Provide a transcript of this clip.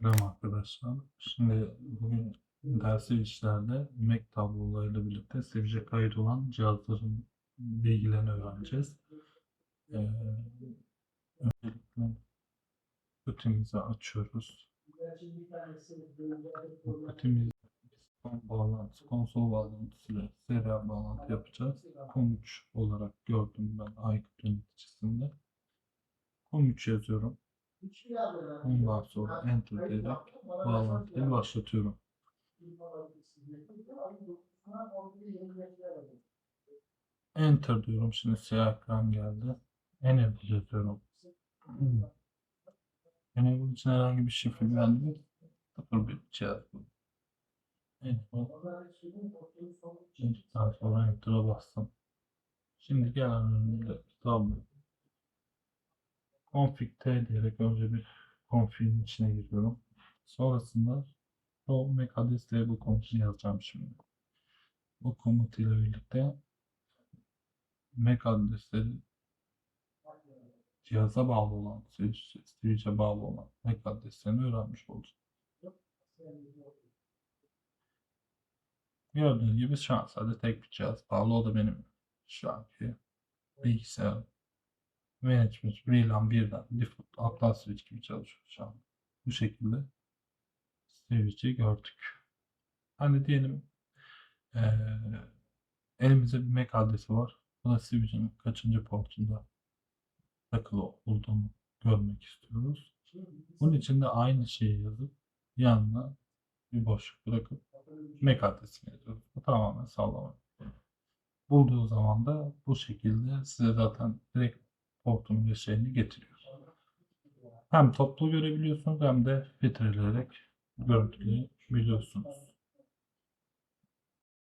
Selam arkadaşlar. Şimdi bugün dersi işlerde Mac tablolarıyla birlikte Switch'e kayıt olan cihazların bilgilerini öğreneceğiz. Ee, öncelikle kutumizi açıyoruz. Kutumuz son bağlantısı, konsol bağlantısıyla serial bağlantı yapacağız. COM3 olarak gördüm ben Aykut yöneticisinde. COM3 yazıyorum. Ondan sonra enter diyerek bağlantıyı başlatıyorum. Enter diyorum. Şimdi siyah ekran geldi. Enable yazıyorum. Hmm. Enable için herhangi bir şifre geldi mi? Sıfır bir cihaz bu. Enable. Daha sonra enter'a bastım. Şimdi gelen önümde tablo. Config T diyerek önce bir config'in içine giriyorum. Sonrasında o Mac adres bu komutunu yazacağım şimdi. Bu komut ile birlikte Mac adresleri cihaza bağlı olan, switch- switch'e bağlı olan Mac adreslerini öğrenmiş olacağım. Gördüğünüz gibi şu an sadece tek bir cihaz bağlı. O da benim şu anki bilgisayarım. Management VLAN birden default Atlas Switch gibi çalışıyor şu an. Bu şekilde Switch'i gördük. Hani diyelim eee elimizde bir MAC adresi var. Bu da Switch'in kaçıncı portunda takılı olduğunu görmek istiyoruz. Bunun için de aynı şeyi yazıp yanına bir boşluk bırakıp MAC adresini yazıyoruz. Bu tamamen sağlama. Bulduğu zaman da bu şekilde size zaten direkt bir şeyini getiriyor. Hem toplu görebiliyorsunuz hem de filtreleyerek görüntüleyebiliyorsunuz.